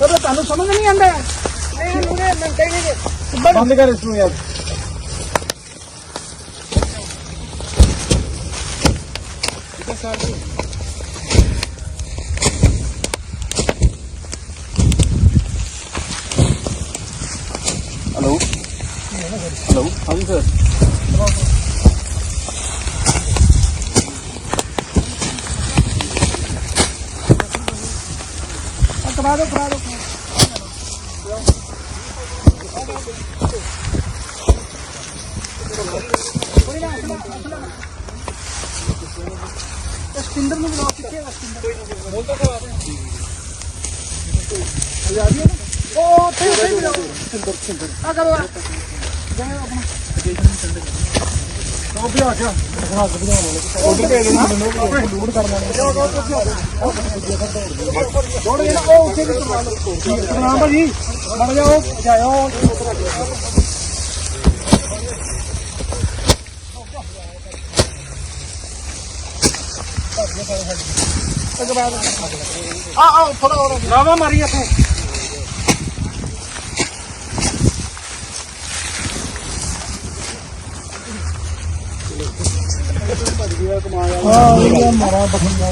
ਤੁਹਾਨੂੰ ਸਮਝ ਨਹੀਂ ਆਉਂਦਾ ਨਹੀਂ ਉਹਨੇ ਮੰਨਦੇ ਨਹੀਂ ਬੰਦ ਕਰ ਇਸ ਨੂੰ ਯਾਰ ਹੈਲੋ ਹੈਲੋ ਹਾਂਜੀ ਸਰ ਕਰਾ ਦਿਓ ਕਰਾ ਦਿਓ ਸਟਿੰਦਰ ਨੂੰ ਬੁਲਾਓ ਕਿੱਥੇ ਹੈ ਸਟਿੰਦਰ ਬੋਲ ਤਾਂ ਕਰਾ ਦੇ। ਉਹ ਉੱਥੇ ਉੱਥੇ ਬੁਲਾਓ ਸਟਿੰਦਰ ਸਟਿੰਦਰ ਆ ਕਰੋ ਆ ਜਾਓ ਆਪਣਾ ਉਹ ਵੀ ਆ ਗਿਆ ਹਾਂ ਵਧੀਆ ਹੋਣਾ ਆਰਡਰ ਭੇਜ ਦੇਣਾ ਮੈਨੂੰ ਲੋਡ ਕਰਨਾ ਥੋੜੇ ਜਿਹਾ ਉਹ ਉੱਥੇ ਵੀ ਕਰਵਾ ਭਾਜੀ ਮੜ ਜਾਓ ਜਾਇਓ ਆ ਆ ਥੋੜਾ ਹੋਰ ਲਾਵਾ ਮਾਰੀ ਇੱਥੇ। ਹਾਂ ਇਹ ਮਾਰਾ ਬਠਿੰਡਾ